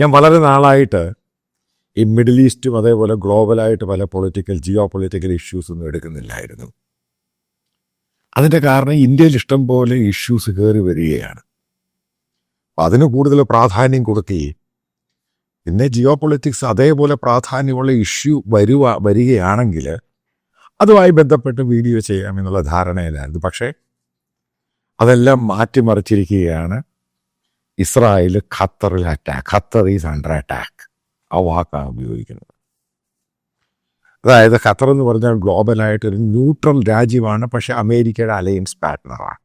ഞാൻ വളരെ നാളായിട്ട് ഈ മിഡിൽ ഈസ്റ്റും അതേപോലെ ഗ്ലോബലായിട്ട് പല പൊളിറ്റിക്കൽ ജിയോ പൊളിറ്റിക്കൽ ഇഷ്യൂസൊന്നും എടുക്കുന്നില്ലായിരുന്നു. അതിന്റെ കാരണം ഇന്ത്യയിൽ ഇഷ്ടം പോലെ ഇഷ്യൂസ് കയറി വരികയാണ്. അതിന് കൂടുതൽ പ്രാധാന്യം കൊടുക്കുകയും പിന്നെ ജിയോ പൊളിറ്റിക്സ് അതേപോലെ പ്രാധാന്യമുള്ള ഇഷ്യൂ വരുക വരികയാണെങ്കിൽ അതുമായി ബന്ധപ്പെട്ട് വീഡിയോ ചെയ്യാം എന്നുള്ള ധാരണയിലായിരുന്നു. പക്ഷേ അതെല്ലാം മാറ്റിമറിച്ചിരിക്കുകയാണ്. ഇസ്രായേൽ ഖത്തറിൽ attack Qatar is under attack ആ വാക്കാണ് ഉപയോഗിക്കുന്നത്. അതായത് ഖത്തർ എന്ന് പറഞ്ഞാൽ ഗ്ലോബലായിട്ട് ഒരു ന്യൂട്രൽ രാജ്യമാണ് പക്ഷേ അമേരിക്കയുടെ അലയൻസ് പാർട്ട്ണറാണ്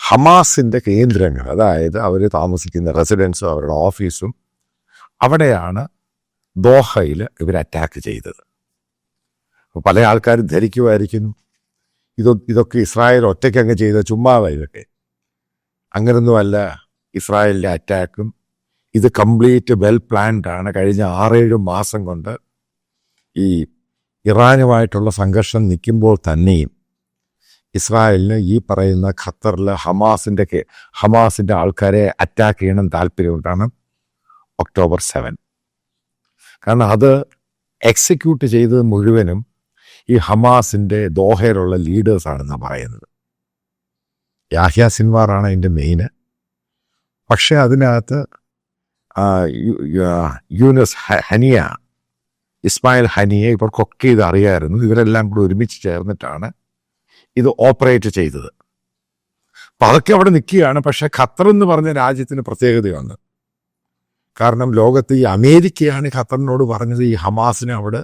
ഹമാസിന്റെ കേന്ദ്രങ്ങൾ അതായത് അവർ താമസിക്കുന്ന റെസിഡൻസും അവരുടെ ഓഫീസും അവിടെയാണ് ദോഹയിൽ ഇവർ അറ്റാക്ക് ചെയ്തത്. പല ആൾക്കാരും ധരിക്കുമായിരിക്കുന്നു ഇതൊ ഇതൊക്കെ ഇസ്രായേൽ ഒറ്റയ്ക്കങ്ങ് ചെയ്ത ചുമ്മാവ ഇതൊക്കെ അങ്ങനൊന്നുമല്ല ഇസ്രായേലിന്റെ അറ്റാക്കും. ഇത് കംപ്ലീറ്റ് വെൽ പ്ലാൻഡ് ആണ്. കഴിഞ്ഞ ആറേഴ് മാസം കൊണ്ട് ഈ ഇറാനുമായിട്ടുള്ള സംഘർഷം നിൽക്കുമ്പോൾ തന്നെയും ഇസ്രായേലിന് ഈ പറയുന്ന ഖത്തറിൽ ഹമാസിന്റെ ഹമാസിന്റെ ആൾക്കാരെ അറ്റാക്ക് ചെയ്യണം താല്പര്യമുണ്ടാണ് ഒക്ടോബർ സെവൻ കാരണം അത് എക്സിക്യൂട്ട് ചെയ്തത് മുഴുവനും ഈ ഹമാസിന്റെ ദോഹയിലുള്ള ലീഡേഴ്സാണെന്നാണ് പറയുന്നത്. യാഹ്യ സിൻവാറാണ് അതിന്റെ മെയിന്. പക്ഷേ അതിനകത്ത് യൂനസ് ഹനിയ ഇസ്മായിൽ ഹനിയെ ഇവർക്കൊക്കെ ഇത് അറിയായിരുന്നു. ഇവരെല്ലാം കൂടി ഒരുമിച്ച് ചേർന്നിട്ടാണ് ഇത് ഓപ്പറേറ്റ് ചെയ്തത്. അപ്പം അതൊക്കെ അവിടെ നിൽക്കുകയാണ്. പക്ഷെ ഖത്തർ എന്ന് പറഞ്ഞ രാജ്യത്തിന് പ്രത്യേകതയാണ് കാരണം ലോകത്ത് ഈ അമേരിക്കയാണ് ഖത്തറിനോട് പറഞ്ഞത് ഈ ഹമാസിനെ അവിടെ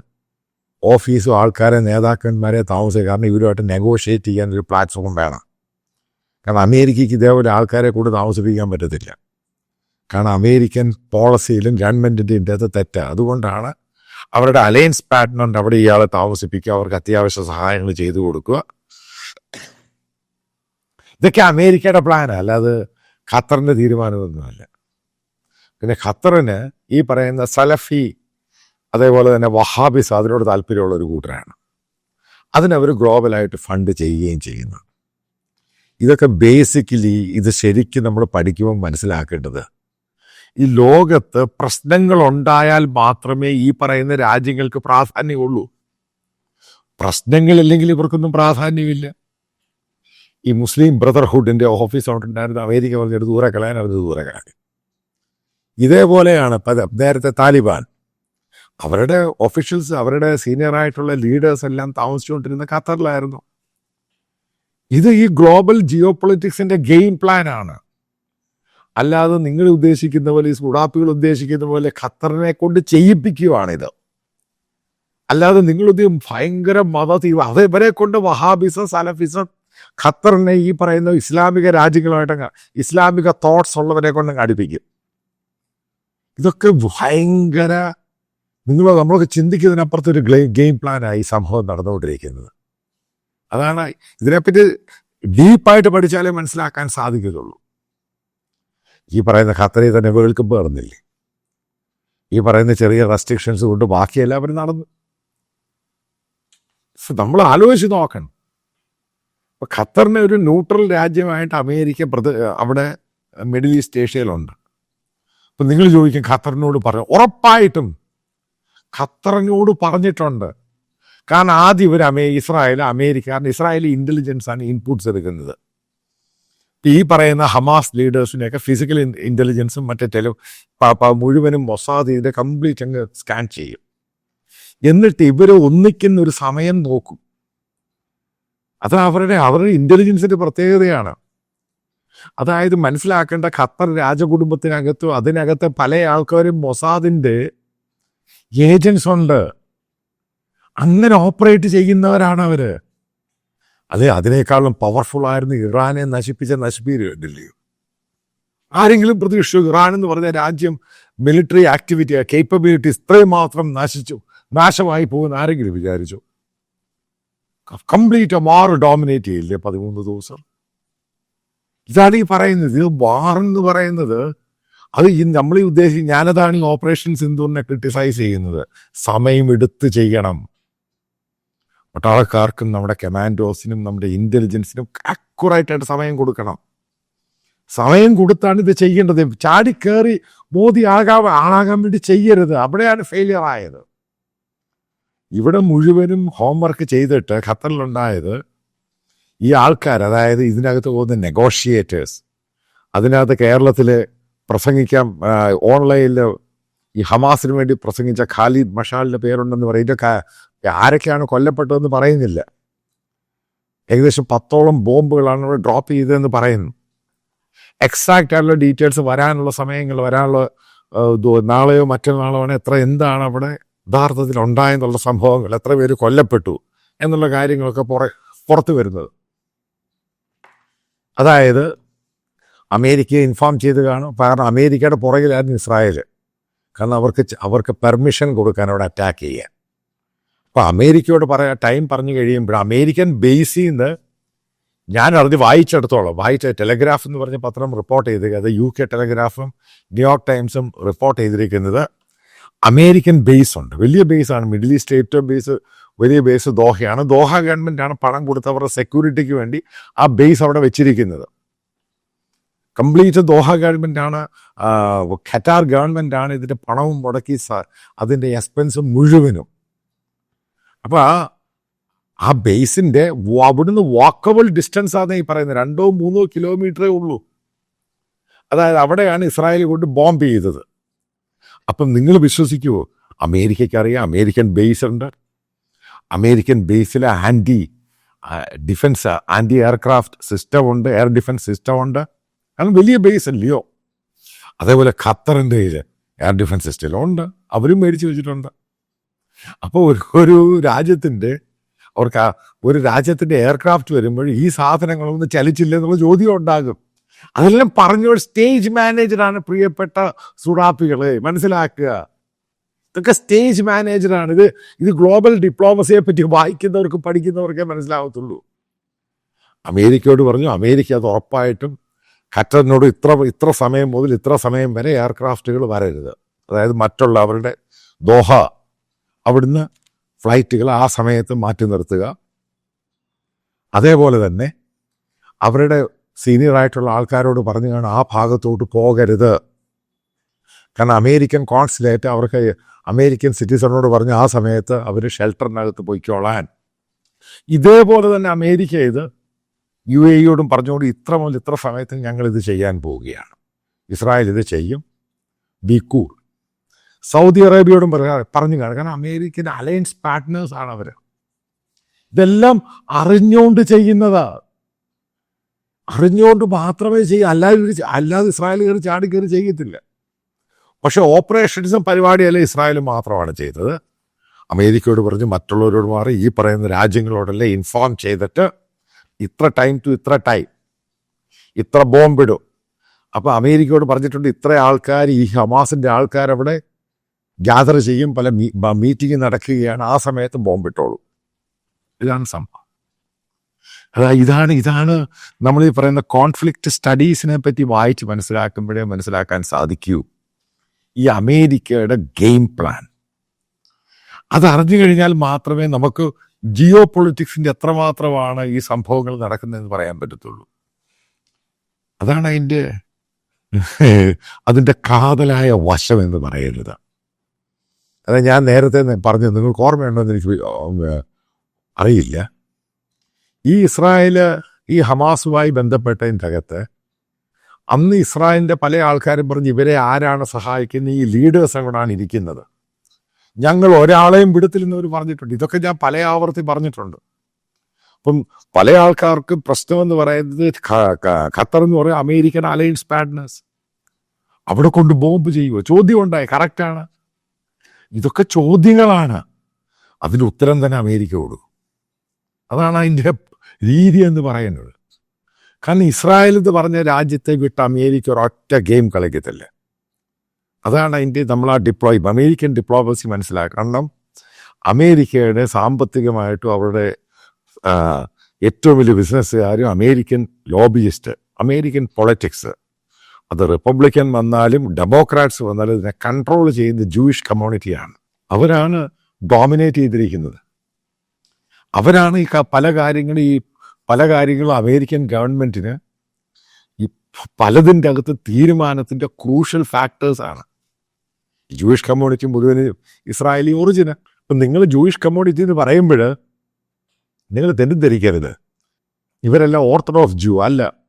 ഓഫീസും ആൾക്കാരെ നേതാക്കന്മാരെ താമസിക്കുക കാരണം ഇവരുമായിട്ട് നെഗോഷിയേറ്റ് ചെയ്യാൻ ഒരു പ്ലാറ്റ്ഫോം വേണം. കാരണം അമേരിക്കയ്ക്ക് ഇതേപോലെ ആൾക്കാരെ കൂടെ താമസിപ്പിക്കാൻ പറ്റത്തില്ല. കാരണം അമേരിക്കൻ പോളിസിയിലും ഗവൺമെന്റിന്റെ ഇന്റെത് തെറ്റാണ് അതുകൊണ്ടാണ് അവരുടെ അലയൻസ് പാർട്ട്ണറിന്റെ അവിടെ ഇയാളെ താമസിപ്പിക്കുക അവർക്ക് അത്യാവശ്യ സഹായങ്ങൾ ചെയ്തു കൊടുക്കുക. ഇതൊക്കെ അമേരിക്കയുടെ പ്ലാനാണ് അല്ലാതെ ഖത്തറിന്റെ തീരുമാനമൊന്നുമല്ല. പിന്നെ ഖത്തറിന് ഈ പറയുന്ന സലഫി അതേപോലെ തന്നെ വഹാബിസ് അതിനോട് താല്പര്യമുള്ള ഒരു കൂട്ടരാണ്. അതിനവർ ഗ്ലോബലായിട്ട് ഫണ്ട് ചെയ്യുകയും ചെയ്യുന്നു. ഇതൊക്കെ ബേസിക്കലി ഇത് ശരിക്കും നമ്മൾ പഠിക്കുമ്പോൾ മനസ്സിലാക്കേണ്ടത്. ഈ ലോകത്ത് പ്രശ്നങ്ങൾ ഉണ്ടായാൽ മാത്രമേ ഈ പറയുന്ന രാജ്യങ്ങൾക്ക് പ്രാധാന്യമുള്ളൂ. പ്രശ്നങ്ങളില്ലെങ്കിൽ ഇവർക്കൊന്നും പ്രാധാന്യമില്ല. ഈ മുസ്ലിം ബ്രദർഹുഡിന്റെ ഓഫീസ് ഉണ്ടായിരുന്ന അമേരിക്ക പറഞ്ഞൊരു ദൂരെ കളയാൻ അവർ ദൂരെ കളയാൻ ഇതേപോലെയാണ് പല നേരത്തെ താലിബാൻ. അവരുടെ ഒഫീഷ്യൽസ് അവരുടെ സീനിയർ ആയിട്ടുള്ള ലീഡേഴ്സ് എല്ലാം താമസിച്ചുകൊണ്ടിരുന്ന ഖത്തറിലായിരുന്നു. ഇത് ഈ ഗ്ലോബൽ ജിയോ പൊളിറ്റിക്സിന്റെ ഗെയിം പ്ലാൻ ആണ്. അല്ലാതെ നിങ്ങൾ ഉദ്ദേശിക്കുന്ന പോലെ ഈ സുഡാപ്പികൾ ഉദ്ദേശിക്കുന്ന പോലെ ഖത്തറിനെ കൊണ്ട് ചെയ്യിപ്പിക്കുകയാണിത്. അല്ലാതെ നിങ്ങൾ ഇത് ഭയങ്കര മത തീവ്ര അത് ഇവരെ കൊണ്ട് വഹാബിസം സലഫിസം ഖത്തറിനെ ഈ പറയുന്ന ഇസ്ലാമിക രാജ്യങ്ങളുമായിട്ട് ഇസ്ലാമിക തോട്ട്സ് ഉള്ളവരെ കൊണ്ട് അടുപ്പിക്കും ഇതൊക്കെ ഭയങ്കര നിങ്ങൾ നമ്മളൊക്കെ ചിന്തിക്കുന്നതിനപ്പുറത്തൊരു ഗെയിം പ്ലാനായി സംഭവം നടന്നുകൊണ്ടിരിക്കുന്നത്. അതാണ് ഇതിനെപ്പറ്റി ഡീപ്പായിട്ട് പഠിച്ചാലേ മനസ്സിലാക്കാൻ സാധിക്കുകയുള്ളൂ ഈ പറയുന്ന ഖത്തറിൽ തന്നെ വേൾഡ് നടന്നില്ലേ? ഈ പറയുന്ന ചെറിയ റെസ്ട്രിക്ഷൻസ് കൊണ്ട് ബാക്കി എല്ലാവരും നടന്നു. നമ്മൾ ആലോചിച്ച് നോക്കണം. ഇപ്പം ഖത്തറിനെ ഒരു ന്യൂട്രൽ രാജ്യമായിട്ട് അമേരിക്ക പ്രതി അവിടെ മിഡിൽ ഈസ്റ്റ് ഏഷ്യയിലുണ്ട്. അപ്പം നിങ്ങൾ ചോദിക്കും ഖത്തറിനോട് പറഞ്ഞു ഉറപ്പായിട്ടും ഖത്തറിനോട് പറഞ്ഞിട്ടുണ്ട്. കാരണം ആദ്യം ഇവർ അമേ ഇസ്രായേൽ അമേരിക്ക കാരണം ഇസ്രായേലി ഇന്റലിജൻസ് ആണ് ഇൻപുട്സ് എടുക്കുന്നത്. ഈ പറയുന്ന ഹമാസ് ലീഡേഴ്സിനെയൊക്കെ ഫിസിക്കൽ ഇന്റലിജൻസും മറ്റേ ടെലി മുഴുവനും മൊസാദ് ഇതിന്റെ കംപ്ലീറ്റ് അങ്ങ് സ്കാൻ ചെയ്യും. എന്നിട്ട് ഇവർ ഒന്നിക്കുന്ന ഒരു സമയം നോക്കും. അത് അവരുടെ അവരുടെ ഇന്റലിജൻസിന്റെ പ്രത്യേകതയാണ്. അതായത് മനസ്സിലാക്കേണ്ട ഖത്തർ രാജകുടുംബത്തിനകത്തും അതിനകത്ത് പല ആൾക്കാരും മൊസാദിന്റെ ഏജൻസ് ഉണ്ട്. അങ്ങനെ ഓപ്പറേറ്റ് ചെയ്യുന്നവരാണ് അവർ അതെ അതിനേക്കാളും പവർഫുൾ ആയിരുന്നു ഇറാനെ നശിപ്പിച്ച നശിപ്പില്ലയോ ആരെങ്കിലും പ്രതീക്ഷിച്ചു ഇറാൻ എന്ന് പറഞ്ഞ രാജ്യം മിലിറ്ററി ആക്ടിവിറ്റി കേപ്പബിലിറ്റി ഇത്രയും മാത്രം നശിച്ചു നാശമായി പോകുന്ന ആരെങ്കിലും വിചാരിച്ചു? കംപ്ലീറ്റ് മാറ് ഡോമിനേറ്റ് ചെയ്യില്ലേ പതിമൂന്ന് ദിവസം? ഇതാണ് ഈ പറയുന്നത്. ഇത് വാർ എന്ന് പറയുന്നത് അത് ഈ നമ്മൾ ഈ ഉദ്ദേശിച്ച് ഞാനതാണ് ഈ ഓപ്പറേഷൻ സിന്ധുവിനെ ക്രിട്ടിസൈസ് ചെയ്യുന്നത്. സമയം എടുത്ത് ചെയ്യണം. പട്ടാളക്കാർക്കും നമ്മുടെ കമാൻഡോസിനും നമ്മുടെ ഇന്റലിജൻസിനും അക്കുറായിട്ടായിട്ട് സമയം കൊടുക്കണം. സമയം കൊടുത്താണ് ഇത് ചെയ്യേണ്ടത്. ചാടി കയറി മോദി ആകാൻ ആളാകാൻ വേണ്ടി ചെയ്യരുത്. അവിടെയാണ് ഫെയിലിയർ ആയത്. ഇവിടെ മുഴുവനും ഹോംവർക്ക് ചെയ്തിട്ട് ഖത്തറിലുണ്ടായത് ഈ ആൾക്കാർ അതായത് ഇതിനകത്ത് പോകുന്ന നെഗോഷിയേറ്റേഴ്സ് അതിനകത്ത് കേരളത്തിൽ പ്രസംഗിക്കാൻ ഓൺലൈനിൽ ഈ ഹമാസിന് വേണ്ടി പ്രസംഗിച്ച ഖാലിദ് മഷാലിന്റെ പേരുണ്ടെന്ന് പറയുന്ന ആരൊക്കെയാണ് കൊല്ലപ്പെട്ടതെന്ന് പറയുന്നില്ല. ഏകദേശം പത്തോളം ബോംബുകളാണ് ഇവിടെ ഡ്രോപ്പ് ചെയ്തതെന്ന് പറയുന്നു. എക്സാക്റ്റ് ആയിട്ടുള്ള ഡീറ്റെയിൽസ് വരാനുള്ള സമയങ്ങൾ വരാനുള്ള നാളെയോ മറ്റന്നാളോ ആണ് എത്ര എന്താണ് അവിടെ യഥാർത്ഥത്തിൽ ഉണ്ടായെന്നുള്ള സംഭവങ്ങൾ എത്ര പേര് കൊല്ലപ്പെട്ടു എന്നുള്ള കാര്യങ്ങളൊക്കെ പുറ പുറത്തു വരുന്നത്. അതായത് അമേരിക്കയെ ഇൻഫോം ചെയ്ത് കാണും. കാരണം അമേരിക്കയുടെ പുറകിലായിരുന്നു ഇസ്രായേൽ കാരണം അവർക്ക് അവർക്ക് പെർമിഷൻ കൊടുക്കാൻ അവിടെ അറ്റാക്ക് ചെയ്യാൻ. അപ്പോൾ അമേരിക്കയോട് പറയാ ടൈം പറഞ്ഞു കഴിയുമ്പോൾ അമേരിക്കൻ ബേസിൽ നിന്ന് ഞാൻ അറിഞ്ഞ് വായിച്ചെടുത്തോളം. വായിച്ച ടെലഗ്രാഫ് എന്ന് പറഞ്ഞ പത്രം റിപ്പോർട്ട് ചെയ്ത് അത് യു കെ ടെലഗ്രാഫും ന്യൂയോർക്ക് ടൈംസും റിപ്പോർട്ട് ചെയ്തിരിക്കുന്നത് അമേരിക്കൻ ബേസ് ഉണ്ട്. വലിയ ബേസാണ് മിഡിൽ ഈസ്റ്റ് ഏറ്റവും ബേസ് വലിയ ബേസ് ദോഹയാണ്. ദോഹ ഗവൺമെന്റാണ് പണം കൊടുത്ത് അവരുടെ സെക്യൂരിറ്റിക്ക് വേണ്ടി ആ ബേസ് അവിടെ വെച്ചിരിക്കുന്നത്. കംപ്ലീറ്റ് ദോഹ ഗവൺമെന്റാണ് ഖറ്റാർ ഗവൺമെന്റാണ് ഇതിന്റെ പണവും മുടക്കി അതിന്റെ എക്സ്പെൻസ് മുഴുവനും. അപ്പോൾ ആ ബേസിന്റെ അവിടുന്ന് വാക്കബിൾ ഡിസ്റ്റൻസ് ആണ് ഈ പറയുന്നത് രണ്ടോ മൂന്നോ കിലോമീറ്ററേ ഉള്ളൂ. അതായത് അവിടെയാണ് ഇസ്രായേൽ കൊണ്ട് ബോംബ് ചെയ്തത്. അപ്പം നിങ്ങൾ വിശ്വസിക്കുമോ അമേരിക്കയ്ക്ക് അറിയാം അമേരിക്കൻ ബേസ് ഉണ്ട്. American ബേസിലെ anti defence anti aircraft system ഉണ്ട്. എയർ ഡിഫൻസ് സിസ്റ്റം ഉണ്ട്. കാരണം വലിയ ബേസ് അല്ലയോ? അതേപോലെ ഖത്തറിന്റെ എയർ ഡിഫൻസ് സിസ്റ്റം ഉണ്ട്. അവരും മേടിച്ച് വെച്ചിട്ടുണ്ട്. അപ്പോൾ ഒരു ഒരു രാജ്യത്തിന്റെ അവർക്ക് ഒരു രാജ്യത്തിന്റെ എയർക്രാഫ്റ്റ് വരുമ്പോൾ ഈ സാധനങ്ങളൊന്നും ചലിച്ചില്ല എന്നുള്ള ചോദ്യം ഉണ്ടാകും. അതെല്ലാം പറഞ്ഞ സ്റ്റേജ് മാനേജറാണ് പ്രിയപ്പെട്ട സുറാപ്പികളെ. മനസ്സിലാക്കുക? ഇതൊക്കെ സ്റ്റേജ് മാനേജറാണ്. ഇത് ഇത് ഗ്ലോബൽ ഡിപ്ലോമസിയെ പറ്റി വായിക്കുന്നവർക്ക് പഠിക്കുന്നവർക്കേ മനസ്സിലാവത്തുള്ളൂ. അമേരിക്കയോട് പറഞ്ഞു അമേരിക്ക അത് ഉറപ്പായിട്ടും ഖത്തറിനോട് ഇത്ര ഇത്ര സമയം മുതൽ ഇത്ര സമയം വരെ എയർക്രാഫ്റ്റുകൾ വരരുത്. അതായത് മറ്റുള്ള അവരുടെ ദോഹ അവിടുന്ന് ഫ്ലൈറ്റുകൾ ആ സമയത്ത് മാറ്റി നിർത്തുക. അതേപോലെ തന്നെ അവരുടെ സീനിയർ ആയിട്ടുള്ള ആൾക്കാരോട് പറഞ്ഞു കാണാൻ ആ ഭാഗത്തോട്ട് പോകരുത്. കാരണം അമേരിക്കൻ കോൺസുലേറ്റ് അവർക്ക് അമേരിക്കൻ സിറ്റിസണോട് പറഞ്ഞ് ആ സമയത്ത് അവർ ഷെൽട്ടറിനകത്ത് പോയിക്കോളാൻ. ഇതേപോലെ തന്നെ അമേരിക്ക ഇത് യു എ ഇയോടും പറഞ്ഞുകൊണ്ട് ഇത്ര മുതൽ ഇത്ര സമയത്തിന് ഞങ്ങളിത് ചെയ്യാൻ പോവുകയാണ്. ഇസ്രായേൽ ഇത് ചെയ്യും. B cool. സൗദി അറേബ്യയോടും പറഞ്ഞു കാണും കാരണം അമേരിക്കൻ അലയൻസ് പാർട്ട്നേഴ്സ് ആണ് അവർ ഇതെല്ലാം അറിഞ്ഞുകൊണ്ട് ചെയ്യുന്നതാ. അറിഞ്ഞുകൊണ്ട് മാത്രമേ ചെയ്യൂ. അല്ലാതെ അല്ലാതെ ഇസ്രായേൽ കയറി ചാടി കയറി ചെയ്യത്തില്ല. പക്ഷെ ഓപ്പറേഷൻസും പരിപാടിയല്ല ഇസ്രായേൽ മാത്രമാണ് ചെയ്തത്. അമേരിക്കയോട് പറഞ്ഞ് മറ്റുള്ളവരോട് മാറി ഈ പറയുന്ന രാജ്യങ്ങളോടെല്ലാം ഇൻഫോം ചെയ്തിട്ട് ഇത്ര ടൈം ടു ഇത്ര ടൈം ഇത്ര ബോംബിടും അപ്പോൾ അമേരിക്കയോട് പറഞ്ഞിട്ടുണ്ട് ഇത്ര ആൾക്കാർ ഈ ഹമാസിന്റെ ആൾക്കാർ അവിടെ ഗ്യാദർ ചെയ്യും പല മീറ്റിംഗ് നടക്കുകയാണ്. ആ സമയത്ത് ബോംബിട്ടോളൂ ഇതാണ് സംഭവം. അതാ ഇതാണ് ഇതാണ് നമ്മൾ ഈ പറയുന്ന കോൺഫ്ലിക്റ്റ് സ്റ്റഡീസിനെ പറ്റി വായിച്ച് മനസ്സിലാക്കുമ്പോഴേ മനസ്സിലാക്കാൻ സാധിക്കൂ. ഈ അമേരിക്കയുടെ ഗെയിം പ്ലാൻ അത് അറിഞ്ഞു കഴിഞ്ഞാൽ മാത്രമേ നമുക്ക് ജിയോ പൊളിറ്റിക്സിന്റെ എത്രമാത്രമാണ് ഈ സംഭവങ്ങൾ നടക്കുന്നതെന്ന് പറയാൻ പറ്റത്തുള്ളൂ. അതാണ് അതിന്റെ അതിന്റെ കാതലായ വശം എന്ന് പറയുന്നത് അത് ഞാൻ നേരത്തെ പറഞ്ഞു നിങ്ങൾക്ക് ഓർമ്മയുണ്ടോ എന്ന് എനിക്ക് അറിയില്ല. ഈ ഇസ്രായേൽ ഈ ഹമാസുമായി ബന്ധപ്പെട്ടതിന്റെ അകത്ത് അന്ന് ഇസ്രായേലിന്റെ പല ആൾക്കാരും പറഞ്ഞ് ഇവരെ ആരാണ് സഹായിക്കുന്നത്? ഈ ലീഡേഴ്സ് അങ്ങോട്ടാണ് ഇരിക്കുന്നത്? ഞങ്ങൾ ഒരാളെയും വിടത്തില്ലെന്നവർ പറഞ്ഞിട്ടുണ്ട്. ഇതൊക്കെ ഞാൻ പല ആവർത്തി പറഞ്ഞിട്ടുണ്ട്. അപ്പം പല ആൾക്കാർക്ക് പ്രശ്നമെന്ന് പറയുന്നത് ഖത്തർ എന്ന് പറയുന്നത് അമേരിക്കൻ അലയൻസ് പാർട്ട്നേഴ്സ് അവിടെ കൊണ്ട് ബോംബ് ചെയ്യുമോ ചോദ്യം ഉണ്ടായി. കറക്റ്റാണ്. ഇതൊക്കെ ചോദ്യങ്ങളാണ്. അതിന് ഉത്തരം തന്നെ അമേരിക്ക കൊടുക്കും. അതാണ് അതിന്റെ രീതി എന്ന് പറയുന്നത്. കാരണം ഇസ്രായേൽ എന്ന് പറഞ്ഞ രാജ്യത്തെ വിട്ട് അമേരിക്ക ഒരൊറ്റ ഗെയിം കളിക്കത്തില്ല. അതാണ് അതിന്റെ നമ്മൾ ആ ഡിപ്ലോയ് അമേരിക്കൻ ഡിപ്ലോമസി മനസ്സിലാക്കുക. കാരണം അമേരിക്കയുടെ സാമ്പത്തികമായിട്ടും അവരുടെ ഏറ്റവും വലിയ ബിസിനസ്സുകാരും അമേരിക്കൻ ലോബിയിസ്റ്റ് അമേരിക്കൻ പൊളിറ്റിക്സ് അത് റിപ്പബ്ലിക്കൻ വന്നാലും ഡെമോക്രാറ്റ്സ് വന്നാലും ഇതിനെ കൺട്രോൾ ചെയ്യുന്ന ജൂയിഷ് കമ്മ്യൂണിറ്റിയാണ് അവരാണ് ഡോമിനേറ്റ് ചെയ്തിരിക്കുന്നത്. അവരാണ് ഈ പല കാര്യങ്ങളും ഈ പല കാര്യങ്ങളും അമേരിക്കൻ ഗവൺമെന്റിന് ഈ പലതിന്റെ അകത്ത് തീരുമാനത്തിന്റെ ക്രൂഷ്യൽ ഫാക്ടേഴ്സാണ് ജൂയിഷ് കമ്മ്യൂണിറ്റി മുഴുവൻ ഇസ്രായേലി ഒറിജിന് അപ്പം നിങ്ങൾ ജൂയിഷ് കമ്മ്യൂണിറ്റി എന്ന് പറയുമ്പോൾ നിങ്ങൾ തെറ്റിദ്ധരിക്കരുത്. ഇവരെല്ലാം ഓർത്തഡോക്സ് ജൂ അല്ല.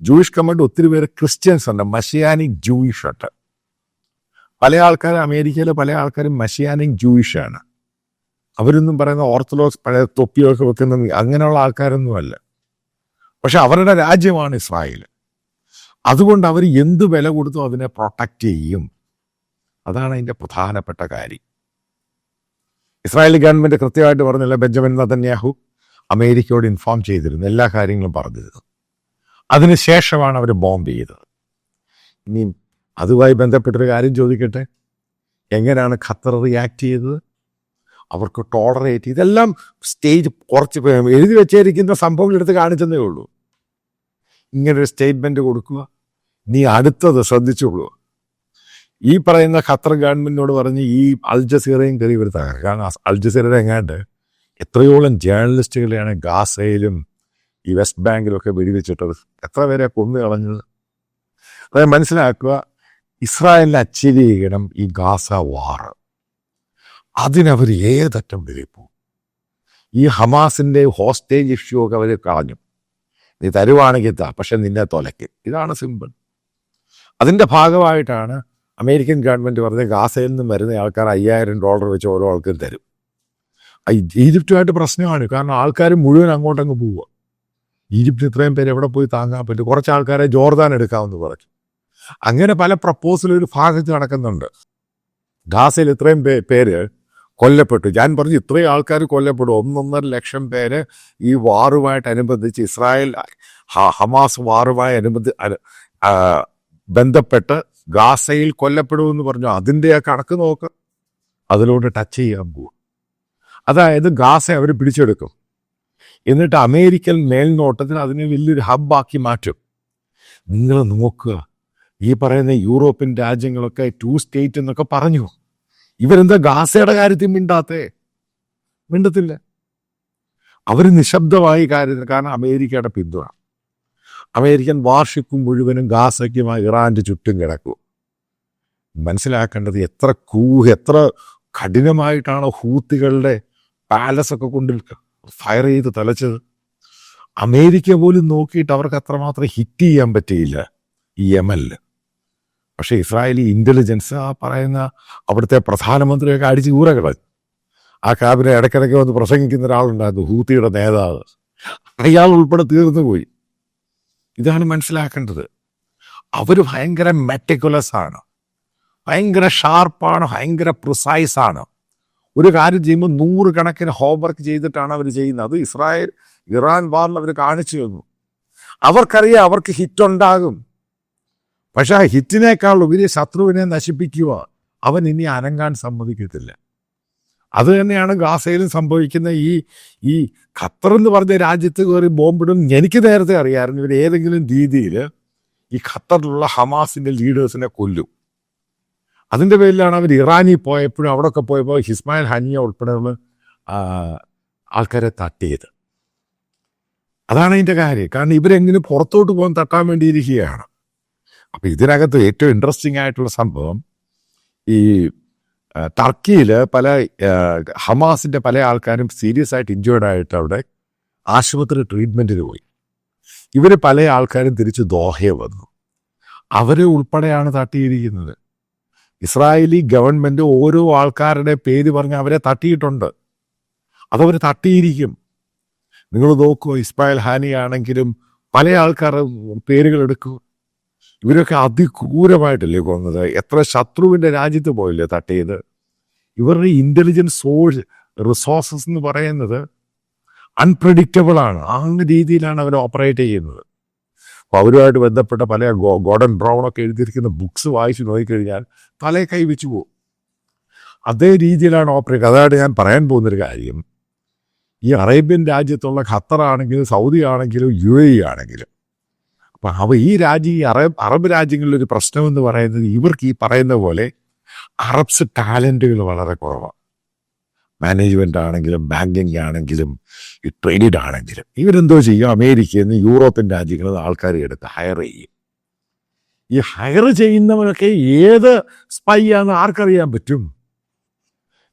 ജൂയിഷ് കമ്മ്യൂണിറ്റി ഒത്തിരി പേര് ക്രിസ്ത്യൻസ് ഉണ്ട്. മഷിയാനിക് ജൂയിഷ് ഉണ്ട്. പല ആൾക്കാരും അമേരിക്കയിലെ പല ആൾക്കാരും മഷിയാനിക് ജൂയിഷ് ആണ്. അവരൊന്നും പറയുന്ന ഓർത്തഡോക്സ് പഴയ തൊപ്പിയൊക്കെ വെക്കുന്ന അങ്ങനെയുള്ള ആൾക്കാരൊന്നുമല്ല പക്ഷെ അവരുടെ രാജ്യമാണ് ഇസ്രായേൽ. അതുകൊണ്ട് അവർ എന്ത് വില കൊടുത്തും അതിനെ പ്രൊട്ടക്റ്റ് ചെയ്യും. അതാണ് അതിന്റെ പ്രധാനപ്പെട്ട കാര്യം. ഇസ്രായേൽ ഗവൺമെന്റ് കൃത്യമായിട്ട് പറഞ്ഞില്ല. ബെഞ്ചമിൻ നതന്യാഹു അമേരിക്കയോട് ഇൻഫോം ചെയ്തിരുന്നു. എല്ലാ കാര്യങ്ങളും പറഞ്ഞിരുന്നു അതിനുശേഷമാണ് അവർ ബോംബ് ചെയ്തത്. ഇനി അതുമായി ബന്ധപ്പെട്ടൊരു കാര്യം ചോദിക്കട്ടെ? എങ്ങനെയാണ് ഖത്തർ റിയാക്ട് ചെയ്തത്? അവർക്ക് ടോളറേറ്റ് ഇതെല്ലാം സ്റ്റേജ് കുറച്ച് എഴുതി വെച്ചിരിക്കുന്ന സംഭവങ്ങളെടുത്ത് കാണിച്ചതേ ഉള്ളൂ. ഇങ്ങനൊരു സ്റ്റേറ്റ്മെന്റ് കൊടുക്കുക. നീ അടുത്തത് ശ്രദ്ധിച്ചുകൊള്ളുക ഈ പറയുന്ന ഖത്തർ ഗവൺമെന്റിനോട് പറഞ്ഞ് ഈ അൽ ജസീറയും കയറി വരുത്താൻ കാരണം അൽ എങ്ങാണ്ട് എത്രയോളം ജേർണലിസ്റ്റുകളെയാണ് ഗാസയിലും ഈ വെസ്റ്റ് ബാങ്കിലൊക്കെ വെടിവെച്ചിട്ടത് എത്ര പേരെ കൊന്നു കളഞ്ഞത്? അതായത് മനസ്സിലാക്കുക ഇസ്രായേലിനെ അച്ചീവ് ചെയ്യണം ഈ ഗാസ വാർ. അതിനവർ ഏതറ്റം വരെ ഈ ഹമാസിന്റെ ഹോസ്റ്റേജ് ഇഷ്യൂ ഒക്കെ അവർ കളഞ്ഞു. നീ തരുവാണെങ്കിൽ താ പക്ഷെ നിന്നെ തൊലയ്ക്ക്. ഇതാണ് സിമ്പിൾ. അതിന്റെ ഭാഗമായിട്ടാണ് അമേരിക്കൻ ഗവൺമെന്റ് പറഞ്ഞ ഗാസയിൽ നിന്നും വരുന്ന ആൾക്കാർ അയ്യായിരം ഡോളർ വെച്ച് ഓരോ ആൾക്കും തരും. ഈജിപ്റ്റുമായിട്ട് പ്രശ്നമാണ്. കാരണം ആൾക്കാർ മുഴുവൻ അങ്ങോട്ടങ്ങ് പോവുക. ഈജിപ്തിൽ ഇത്രയും പേര് എവിടെ പോയി താങ്ങാൻ പറ്റും? കുറച്ച് ആൾക്കാരെ ജോർദാൻ എടുക്കാമെന്ന് പറഞ്ഞു. അങ്ങനെ പല പ്രപ്പോസലും ഒരു ഭാഗത്ത് നടക്കുന്നുണ്ട്. ഗാസയിൽ ഇത്രയും പേ- പേര് കൊല്ലപ്പെട്ടു. ഞാൻ പറഞ്ഞു ഇത്രയും ആൾക്കാർ കൊല്ലപ്പെടും. ഒന്നൊന്നര ലക്ഷം പേര് ഈ വാറുമായിട്ട് അനുബന്ധിച്ച് ഇസ്രായേൽ ഹമാസ് വാറുമായി അനുബന്ധി ബന്ധപ്പെട്ട് ഗാസയിൽ കൊല്ലപ്പെടുമെന്ന് പറഞ്ഞു. അതിന്റെ ആ കണക്ക് നോക്ക്. അതിലോട്ട് ടച്ച് ചെയ്യാൻ പോകും അതായത് ഗാസ അവർ പിടിച്ചെടുക്കും. എന്നിട്ട് അമേരിക്കൻ മേൽനോട്ടത്തിൽ അതിനെ വലിയൊരു ഹബ്ബാക്കി മാറ്റും. നിങ്ങൾ നോക്കുക. ഈ പറയുന്ന യൂറോപ്യൻ രാജ്യങ്ങളൊക്കെ ടു സ്റ്റേറ്റ് എന്നൊക്കെ പറഞ്ഞു. ഇവരെന്താ ഗാസയുടെ കാര്യത്തിൽ മിണ്ടാത്തേ? മിണ്ടത്തില്ല. അവർ നിശബ്ദമായി കാര്യത്തിൽ കാരണം അമേരിക്കയുടെ പിന്തുണ. അമേരിക്കൻ വാർഷിപ്പ് മുഴുവനും ഗാസയ്ക്കുമായി ഇറാന്റെ ചുറ്റും കിടക്കും. മനസ്സിലാക്കേണ്ടത് എത്ര കൂഹ് എത്ര കഠിനമായിട്ടാണ് ഹൂത്തികളുടെ പാലസ് ഒക്കെ കൊണ്ട് ഫയർ ചെയ്ത് തലച്ചത്. അമേരിക്ക പോലും നോക്കിയിട്ട് അവർക്ക് അത്രമാത്രം ഹിറ്റ് ചെയ്യാൻ പറ്റിയില്ല ഈ യമനിൽ പക്ഷേ ഇസ്രായേലി ഇന്റലിജൻസ് ആ പറയുന്ന അവിടുത്തെ പ്രധാനമന്ത്രിയൊക്കെ അടിച്ച് ഊര കളഞ്ഞു ആ ക്യാബിനെ ഇടയ്ക്കിടയ്ക്ക് വന്ന് പ്രസംഗിക്കുന്ന ഒരാളുണ്ടായിരുന്നു ഹൂത്തിയുടെ നേതാവ്. അയാൾ ഉൾപ്പെടെ തീർന്നു പോയി. ഇതാണ് മനസ്സിലാക്കേണ്ടത്. അവർ ഭയങ്കര മെറ്റിക്കുലസ് ആണ്. ഭയങ്കര ഷാർപ്പാണ് ഭയങ്കര പ്രിസൈസ് ആണ്. ഒരു കാര്യം ചെയ്യുമ്പോൾ നൂറുകണക്കിന് ഹോംവർക്ക് ചെയ്തിട്ടാണ് അവർ ചെയ്യുന്നത്. അത് ഇസ്രായേൽ ഇറാൻ വാറിൽ അവർ കാണിച്ചു തന്നു. അവർക്കറിയാം അവർക്ക് ഹിറ്റ് ഉണ്ടാകും. പക്ഷെ ആ ഹിറ്റിനേക്കാൾ ഉപരി ശത്രുവിനെ നശിപ്പിക്കുക അവൻ ഇനി അനങ്ങാൻ സമ്മതിക്കത്തില്ല. അത് തന്നെയാണ് ഗാസയിലും സംഭവിക്കുന്ന ഈ ഈ ഖത്തർ എന്ന് പറഞ്ഞ രാജ്യത്ത് കയറി ബോംബിടും എനിക്ക് നേരത്തെ അറിയാമായിരുന്നു ഇവർ ഏതെങ്കിലും രീതിയിൽ ഈ ഖത്തറിലുള്ള ഹമാസിന്റെ ലീഡേഴ്സിനെ കൊല്ലും. അതിന്റെ പേരിലാണ് അവർ ഇറാനിൽ പോയപ്പോഴും അവിടെയൊക്കെ പോയപ്പോൾ ഹിസ്മായിൽ ഹനിയ ഉൾപ്പെടെയുള്ള ആൾക്കാരെ തട്ടിയത്. അതാണ് അതിന്റെ കാര്യം. കാരണം ഇവരെങ്ങനെ പുറത്തോട്ട് പോകാൻ തട്ടാൻ വേണ്ടിയിരിക്കുകയാണ്. അപ്പോൾ ഇതിനകത്ത് ഏറ്റവും ഇൻട്രസ്റ്റിംഗ് ആയിട്ടുള്ള സംഭവം ഈ ടർക്കിയിൽ പല ഹമാസിന്റെ പല ആൾക്കാരും സീരിയസ് ആയിട്ട് ഇഞ്ചേർഡ് ആയിട്ട് അവിടെ ആശുപത്രി ട്രീറ്റ്മെന്റിന് പോയി. ഇവർ പല ആൾക്കാരും തിരിച്ച് ദോഹയെ വന്നു. അവരെ ഉൾപ്പെടെയാണ് തട്ടിയിരിക്കുന്നത്. ഇസ്രായേലി ഗവൺമെന്റ് ഓരോ ആൾക്കാരുടെ പേര് പറഞ്ഞ് അവരെ തട്ടിയിട്ടുണ്ട്. അതവർ തട്ടിയിരിക്കും. നിങ്ങൾ നോക്കൂ ഇസ്മായിൽ ഹാനി ആണെങ്കിലും പല ആൾക്കാരുടെ പേരുകൾ എടുക്കൂ. ഇവരൊക്കെ അതിക്രൂരമായിട്ടല്ലേ കൊന്നത്? എത്ര ശത്രുവിന്റെ രാജ്യത്ത് പോയില്ലേ തട്ടിയത്? ഇവരുടെ ഇന്റലിജൻസ് സോഴ്സ് റിസോഴ്സസ് എന്ന് പറയുന്നത് അൺപ്രഡിക്റ്റബിളാണ് ആ രീതിയിലാണ് അവർ ഓപ്പറേറ്റ് ചെയ്യുന്നത്. അപ്പോൾ അവരുമായിട്ട് ബന്ധപ്പെട്ട പല ഗോ- ഗോർഡൻ ബ്രൗൺ ഒക്കെ എഴുതിയിരിക്കുന്ന ബുക്സ് വായിച്ച് നോക്കിക്കഴിഞ്ഞാൽ തലയെ കൈവച്ചു പോകും അതേ രീതിയിലാണ് ഓപ്പറേറ്റ് അതായത് ഞാൻ പറയാൻ പോകുന്നൊരു കാര്യം. ഈ അറേബ്യൻ രാജ്യത്തുള്ള ഖത്തർ ആണെങ്കിലും സൗദി ആണെങ്കിലും യു എ ആണെങ്കിലും. അപ്പം അവ ഈ രാജ്യം ഈ അറബ് അറബ് രാജ്യങ്ങളിലൊരു പ്രശ്നമെന്ന് പറയുന്നത് ഇവർക്ക് ഈ പറയുന്ന പോലെ അറബ്സ് ടാലന്റുകൾ വളരെ കുറവാണ് മാനേജ്മെന്റ് ആണെങ്കിലും ബാങ്കിങ് ആണെങ്കിലും ഈ ട്രേഡ് ആണെങ്കിലും ഇവരെന്തോ ചെയ്യും. അമേരിക്കയിൽ നിന്ന് യൂറോപ്യൻ രാജ്യങ്ങളിൽ നിന്ന് ആൾക്കാരെ എടുത്ത് ഹയർ ചെയ്യും. ഈ ഹയർ ചെയ്യുന്നവരൊക്കെ ഏത് സ്പൈ ആണെന്ന് ആർക്കറിയാൻ പറ്റും?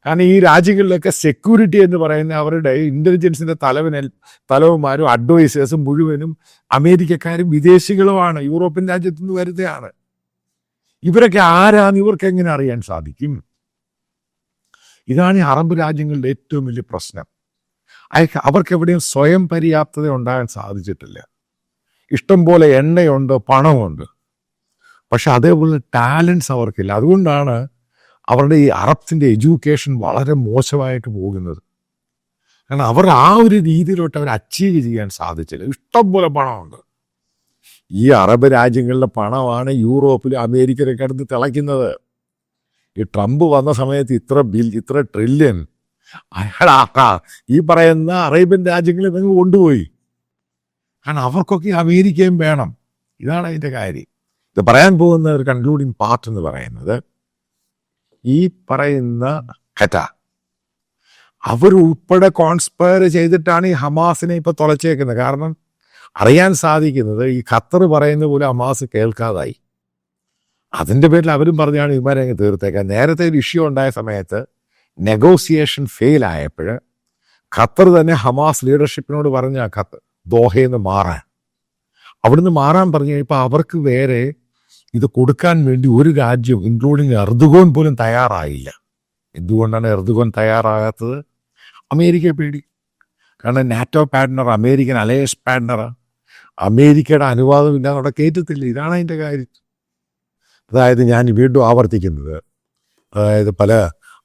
കാരണം ഈ രാജ്യങ്ങളിലൊക്കെ സെക്യൂരിറ്റി എന്ന് പറയുന്ന അവരുടെ ഇന്റലിജൻസിന്റെ തലവന തലവന്മാരും അഡ്വൈസേഴ്സും മുഴുവനും അമേരിക്കക്കാരും വിദേശികളുമാണ് യൂറോപ്യൻ രാജ്യത്തു നിന്ന് വരുന്നതാണ്. ഇവരൊക്കെ ആരാന്ന് ഇവർക്ക് എങ്ങനെ അറിയാൻ സാധിക്കും? ഇതാണ് ഈ അറബ് രാജ്യങ്ങളുടെ ഏറ്റവും വലിയ പ്രശ്നം. അയക്ക് അവർക്ക് എവിടെയും സ്വയം പര്യാപ്തത ഉണ്ടാകാൻ സാധിച്ചിട്ടില്ല. ഇഷ്ടം പോലെ എണ്ണയുണ്ട് പണമുണ്ട് പക്ഷെ അതേപോലെ ടാലൻസ് അവർക്കില്ല. അതുകൊണ്ടാണ് അവരുടെ ഈ അറബ്സിന്റെ എഡ്യൂക്കേഷൻ വളരെ മോശമായിട്ട് പോകുന്നത്. കാരണം അവർ ആ ഒരു രീതിയിലോട്ട് അവർ അച്ചീവ് ചെയ്യാൻ സാധിച്ചില്ല. ഇഷ്ടം പോലെ പണമുണ്ട്. ഈ അറബ് രാജ്യങ്ങളിലെ പണമാണ് യൂറോപ്പിലും അമേരിക്കയിലൊക്കെ അടുത്ത് തിളയ്ക്കുന്നത്. ഈ ട്രംപ് വന്ന സമയത്ത് ഇത്ര ബിൽ ഇത്ര ട്രില്യൻ. അയാൾ ഈ പറയുന്ന അറേബ്യൻ രാജ്യങ്ങളിൽ നിങ്ങൾ കൊണ്ടുപോയി. കാരണം അവർക്കൊക്കെ അമേരിക്കയും വേണം. ഇതാണ് അതിന്റെ കാര്യം. ഇത് പറയാൻ പോകുന്ന ഒരു കൺക്ലൂഡിങ് പാർട്ട് എന്ന് പറയുന്നത് ഈ പറയുന്ന കറ്റ അവരുൾപ്പെടെ കോൺസ്പയർ ചെയ്തിട്ടാണ് ഈ ഹമാസിനെ ഇപ്പൊ തുളച്ചേക്കുന്നത്. കാരണം അറിയാൻ സാധിക്കുന്നത് ഈ ഖത്തർ പറയുന്ന പോലെ ഹമാസ് കേൾക്കാതായി. അതിന്റെ പേരിൽ അവരും പറഞ്ഞാണ് ഇവന്മാരെ അങ്ങ് തീർത്തേക്കാം നേരത്തെ ഒരു ഇഷ്യൂ ഉണ്ടായ സമയത്ത് നെഗോസിയേഷൻ ഫെയിൽ ആയപ്പോൾ ഖത്തർ തന്നെ ഹമാസ് ലീഡർഷിപ്പിനോട് പറഞ്ഞ ഖത്തർ നിന്ന് മാറാൻ. അവിടുന്ന് മാറാൻ പറഞ്ഞു കഴിഞ്ഞപ്പോൾ അവർക്ക് വേറെ ഇത് കൊടുക്കാൻ വേണ്ടി ഒരു രാജ്യം ഇൻക്ലൂഡിങ് എർദുഗോൻ പോലും തയ്യാറായില്ല. എന്തുകൊണ്ടാണ് എർദുഗോൻ തയ്യാറാകാത്തത്? അമേരിക്കയെ പേടി. കാരണം NATO partner American allies partner അമേരിക്കയുടെ അനുവാദം ഇല്ലാതെ അവിടെ കയറ്റത്തില്ല. ഇതാണ് അതിന്റെ കാര്യം. അതായത് ഞാൻ വീണ്ടും ആവർത്തിക്കുന്നത്. അതായത് പല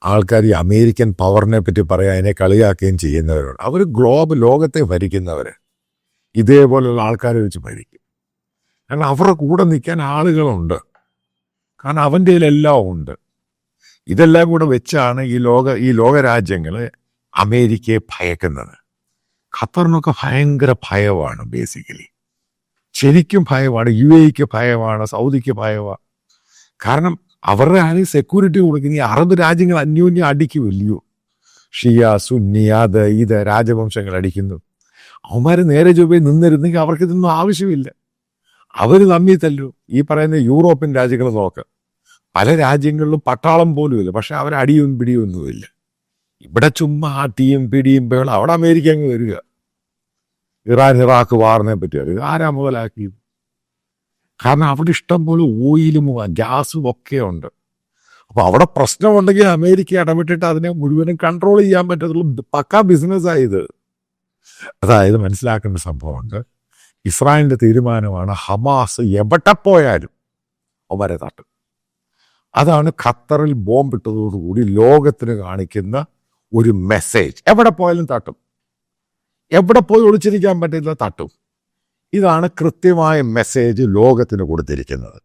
ആൾക്കാർ ഈ അമേരിക്കൻ പവറിനെ പറ്റി പറയുക അതിനെ കളിയാക്കുകയും ചെയ്യുന്നവരോട് അവർ ഗ്ലോബ് ലോകത്തെ ഭരിക്കുന്നവർ ഇതേപോലെയുള്ള ആൾക്കാരെ വെച്ച് ഭരിക്കും. കാരണം അവരുടെ കൂടെ നിൽക്കാൻ ആളുകളുണ്ട്. കാരണം അവന്റെ എല്ലാം ഉണ്ട്. ഇതെല്ലാം കൂടെ വെച്ചാണ് ഈ ലോക ഈ ലോകരാജ്യങ്ങൾ അമേരിക്കയെ ഭയക്കുന്നത്. ഖത്തറിനൊക്കെ ഭയങ്കര ഭയമാണ് ബേസിക്കലി ശരിക്കും ഭയമാണ് യു എക്ക് ഭയമാണ് സൗദിക്ക് ഭയമാണ് കാരണം അവരുടെ ആരും സെക്യൂരിറ്റി കൊടുക്കുന്ന ഈ അറബ് രാജ്യങ്ങൾ അന്യോന്യം അടിക്കുമല്ലയോ ഷിയ സുന്നി അത് ഇത് രാജവംശങ്ങൾ അടിക്കുന്നു. അവന്മാർ നേരെ ചൊവ്വേ നിന്നിരുന്നെങ്കിൽ അവർക്ക് ഇതൊന്നും ആവശ്യമില്ല. അവർ തമ്മി തല്ലു. ഈ പറയുന്ന യൂറോപ്യൻ രാജ്യങ്ങൾ നോക്ക്. പല രാജ്യങ്ങളിലും പട്ടാളം പോലും ഇല്ല പക്ഷെ അവർ അടിയും പിടിയും ഒന്നുമില്ല. ഇവിടെ ചുമ്മാ അടിയും പിടിയും ബഹളം. അവിടെ അമേരിക്ക അങ്ങ് വരിക. ഇറാൻ ഇറാഖ് വാറിനെ പറ്റി അറിയുക ആരാ മുതലാക്കിയത് കാരണം അവിടെ ഇഷ്ടം പോലെ ഓയിലും ഗ്യാസും ഒക്കെ ഉണ്ട്. അപ്പോൾ അവിടെ പ്രശ്നമുണ്ടെങ്കിൽ അമേരിക്ക ഇടപെട്ടിട്ട് അതിനെ മുഴുവനും കൺട്രോൾ ചെയ്യാൻ പറ്റത്തുള്ളൂ. പക്ക ബിസിനസ് ഇത്. അതായത് മനസ്സിലാക്കേണ്ട സംഭവമുണ്ട്. ഇസ്രായേലിന്റെ തീരുമാനമാണ് ഹമാസ് എവിടെ പോയാലും അവരെ തട്ടും. അതാണ് ഖത്തറിൽ ബോംബിട്ടതോടുകൂടി ലോകത്തിന് കാണിക്കുന്ന ഒരു മെസ്സേജ് എവിടെ പോയാലും തട്ടും. എവിടെ പോയി ഒളിച്ചിരിക്കാൻ പറ്റില്ല തട്ടും. ഇതാണ് കൃത്യമായ മെസ്സേജ് ലോകത്തിന് കൊടുത്തിരിക്കുന്നത്.